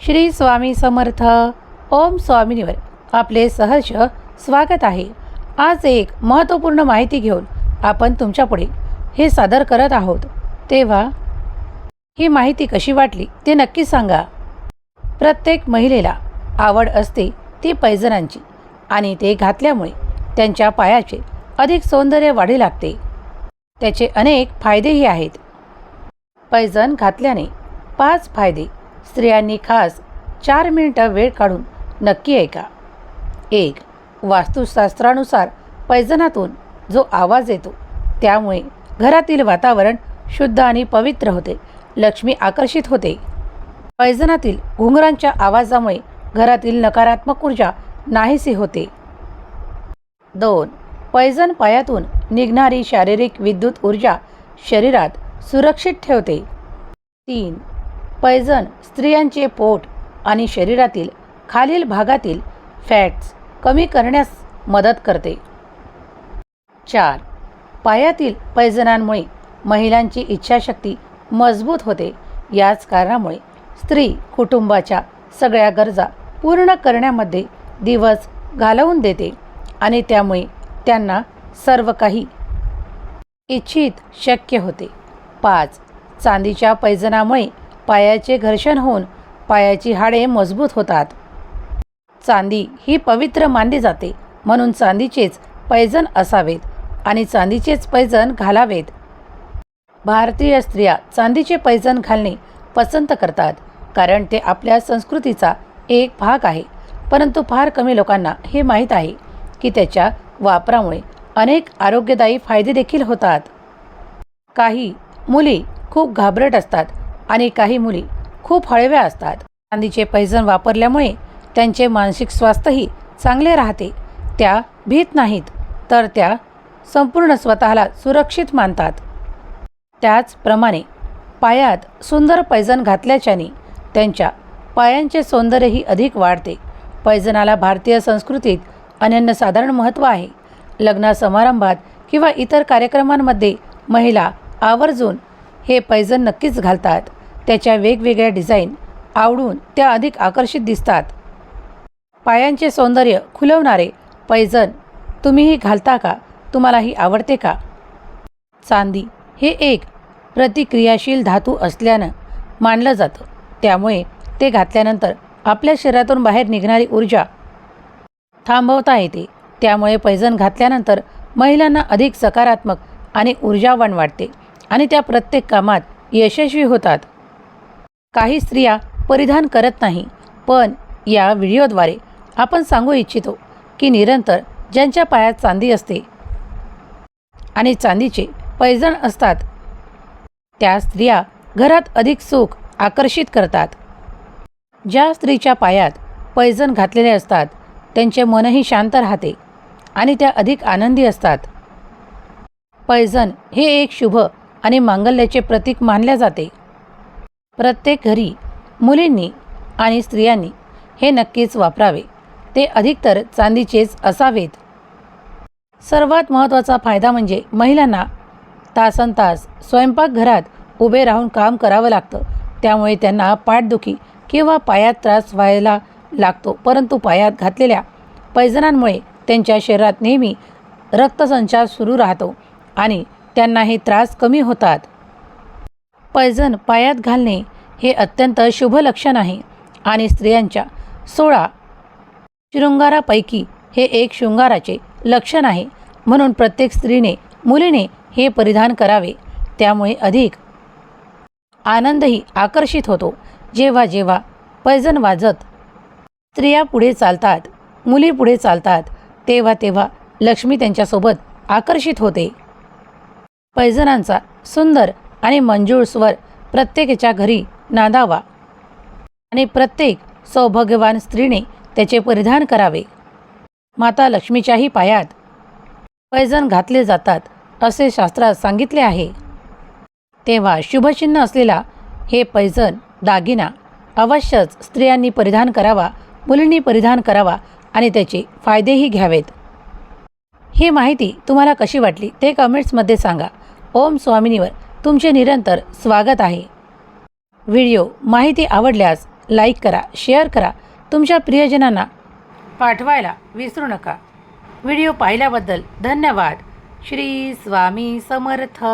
श्री स्वामी समर्थ. ओम स्वामिनीवर आपले सहर्ष स्वागत आहे. आज एक महत्त्वपूर्ण माहिती घेऊन आपण तुमच्यापुढे हे सादर करत आहोत. तेव्हा ही माहिती कशी वाटली ते नक्की सांगा. प्रत्येक महिलेला आवड असते ती पैजणांची आणि ते घातल्यामुळे त्यांच्या पायाचे अधिक सौंदर्य वाढी लागते. त्याचे अनेक फायदेही आहेत. पैजण घातल्याने पाच फायदे स्त्रियांनी खास चार मिनिटं वेळ काढून नक्की ऐका. एक वास्तुशास्त्रानुसार पैजनातून जो आवाज येतो त्यामुळे घरातील वातावरण शुद्ध आणि पवित्र होते लक्ष्मी आकर्षित होते. पैजनातील घुंगरांच्या आवाजामुळे घरातील नकारात्मक ऊर्जा नाहीसी होते. दोन पैजन पायातून निघणारी शारीरिक विद्युत ऊर्जा शरीरात सुरक्षित ठेवते. तीन पैजण स्त्रियांचे पोट आणि शरीरातील खालील भागातील फॅट्स कमी करण्यास मदत करते. चार. पायातील पैजणांमुळे महिलांची इच्छाशक्ती मजबूत होते. याच कारणामुळे स्त्री कुटुंबाच्या सगळ्या गरजा पूर्ण करण्यामध्ये दिवस घालवून देते आणि त्यामुळे त्यांना सर्व काही इच्छित शक्य होते. पाच. चांदीच्या पैजनामुळे पायाचे घर्षण होऊन पायाची हाडे मजबूत होतात. चांदी ही पवित्र मानली जाते. म्हणून चांदीचेच पैजण असावेत आणि चांदीचेच पैजण घालावेत. भारतीय स्त्रिया चांदीचे पैजण घालणे पसंत करतात कारण ते आपल्या संस्कृतीचा एक भाग आहे. परंतु फार कमी लोकांना हे माहीत आहे की त्याच्या वापरामुळे अनेक आरोग्यदायी फायदे देखील होतात. काही मुली खूप घाबरट असतात आणि काही मुली खूप हळव्या असतात. चांदीचे पैजण वापरल्यामुळे त्यांचे मानसिक स्वास्थ्यही चांगले राहते. त्या भीत नाहीत तर त्या संपूर्ण स्वतःला सुरक्षित मानतात. त्याचप्रमाणे पायात सुंदर पैजण घातल्याच्याने त्यांच्या पायांचे सौंदर्यही अधिक वाढते. पैजणाला भारतीय संस्कृतीत अनन्यसाधारण महत्त्व आहे. लग्न समारंभात किंवा इतर कार्यक्रमांमध्ये महिला आवर्जून हे पैजण नक्कीच घालतात. त्याच्या वेगवेगळ्या डिझाईन आवडून त्या अधिक आकर्षित दिसतात. पायांचे सौंदर्य खुलवणारे पैजण तुम्हीही घालता का? तुम्हालाही आवडते का? चांदी हे एक प्रतिक्रियाशील धातू असल्यानं मानलं जातं. त्यामुळे ते घातल्यानंतर आपल्या शरीरातून बाहेर निघणारी ऊर्जा थांबवता येते. त्यामुळे पैजण घातल्यानंतर महिलांना अधिक सकारात्मक आणि ऊर्जावान वाटते आणि त्या प्रत्येक कामात यशस्वी होतात. काही स्त्रिया परिधान करत नाही. पण या व्हिडिओद्वारे आपण सांगू इच्छितो की निरंतर ज्यांच्या पायात चांदी असते आणि चांदीचे पैजण असतात त्या स्त्रिया घरात अधिक सुख आकर्षित करतात. ज्या स्त्रीच्या पायात पैजण घातलेले असतात त्यांचे मनही शांत राहते आणि त्या अधिक आनंदी असतात. पैजण हे एक शुभ आणि मांगल्याचे प्रतीक मानले जाते. प्रत्येक घरी मुलींनी आणि स्त्रियांनी हे नक्कीच वापरावे. ते अधिकतर चांदीचेच असावेत. सर्वात महत्त्वाचा फायदा म्हणजे महिलांना तासन तास स्वयंपाकघरात उभे राहून काम करावं लागतं. त्यामुळे त्यांना पाठदुखी किंवा पायात त्रास व्हायला लागतो. परंतु पायात घातलेल्या पैजणांमुळे त्यांच्या शरीरात नेहमी रक्तसंचार सुरू राहतो आणि त्यांना हे त्रास कमी होतात. पैजण पायात घालणे हे अत्यंत शुभ लक्षण आहे. आणि स्त्रियांच्या सोळा शृंगारापैकी हे एक शृंगाराचे लक्षण आहे. म्हणून प्रत्येक स्त्रीने मुलीने हे परिधान करावे. त्यामुळे अधिक आनंदही आकर्षित होतो. जेव्हा जेव्हा पैजण वाजत स्त्रिया पुढे चालतात मुली पुढे चालतात तेव्हा तेव्हा लक्ष्मी त्यांच्यासोबत आकर्षित होते. पैजणांचा सुंदर आणि मंजूळ स्वर प्रत्येकाच्या घरी नांदावा. आणि प्रत्येक सौभाग्यवान स्त्रीने त्याचे परिधान करावे. माता लक्ष्मीच्याही पायात पैजण घातले जातात असे शास्त्रात सांगितले आहे. तेव्हा शुभचिन्ह असलेला हे पैजण दागिना अवश्यच स्त्रियांनी परिधान करावा मुलींनी परिधान करावा आणि त्याचे फायदेही घ्यावेत. ही माहिती तुम्हाला कशी वाटली ते कमेंट्समध्ये सांगा. ओम स्वामिनीवर तुमचे निरंतर स्वागत आहे. व्हिडिओ माहिती आवडल्यास लाईक करा शेअर करा तुमच्या प्रियजनांना पाठवायला विसरू नका. व्हिडिओ पाहिल्याबद्दल धन्यवाद. श्री स्वामी समर्थ.